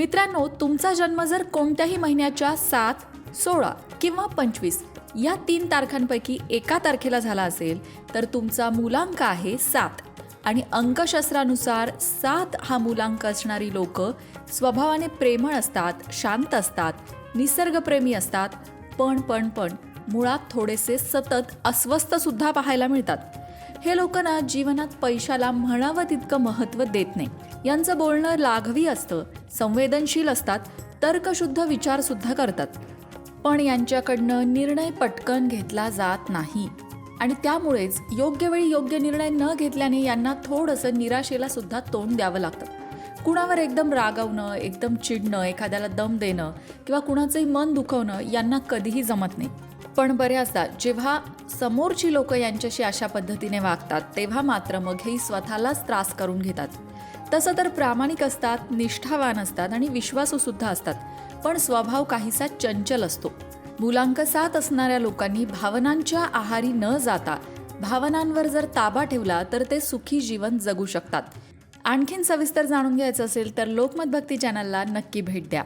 मित्रांनो तुमचा जन्म जर कोणत्याही महिन्याच्या सात सोळा किंवा पंचवीस या तीन तारखांपैकी एका तारखेला झाला असेल तर तुमचा मूलांक आहे सात. आणि अंकशास्त्रानुसार सात हा मूलांक असणारी लोक स्वभावाने प्रेमळ असतात शांत असतात निसर्गप्रेमी असतात. पण पण पण मुळात थोडेसे सतत अस्वस्थ सुद्धा पाहायला मिळतात. हे लोक ना जीवनात पैशाला म्हणावं तितकं महत्त्व देत नाही. यांचं बोलणं लाघवी असतं. संवेदनशील असतात तर्कशुद्ध विचारसुद्धा करतात. पण यांच्याकडनं निर्णय पटकन घेतला जात नाही. आणि त्यामुळेच योग्य वेळी योग्य निर्णय न घेतल्याने यांना थोडंसं निराशेला सुद्धा तोंड द्यावं लागतं. कुणावर एकदम रागवणं एकदम चिडणं एखाद्याला दम देणं किंवा कुणाचंही मन दुखवणं यांना कधीही जमत नाही. पण बऱ्याचदा जेव्हा समोरची लोक यांच्याशी अशा पद्धतीने वागतात तेव्हा मात्र मग हे स्वतःलाच त्रास करून घेतात. तसं तर प्रामाणिक असतात निष्ठावान असतात आणि विश्वासूसुद्धा असतात. पण स्वभाव काहीसा चंचल असतो. मुलांक सात असणाऱ्या लोकांनी भावनांच्या आहारी न जाता भावनांवर जर ताबा ठेवला तर ते सुखी जीवन जगू शकतात. आणखीन सविस्तर जाणून घ्यायचं असेल तर लोकमत भक्ती चॅनलला नक्की भेट द्या.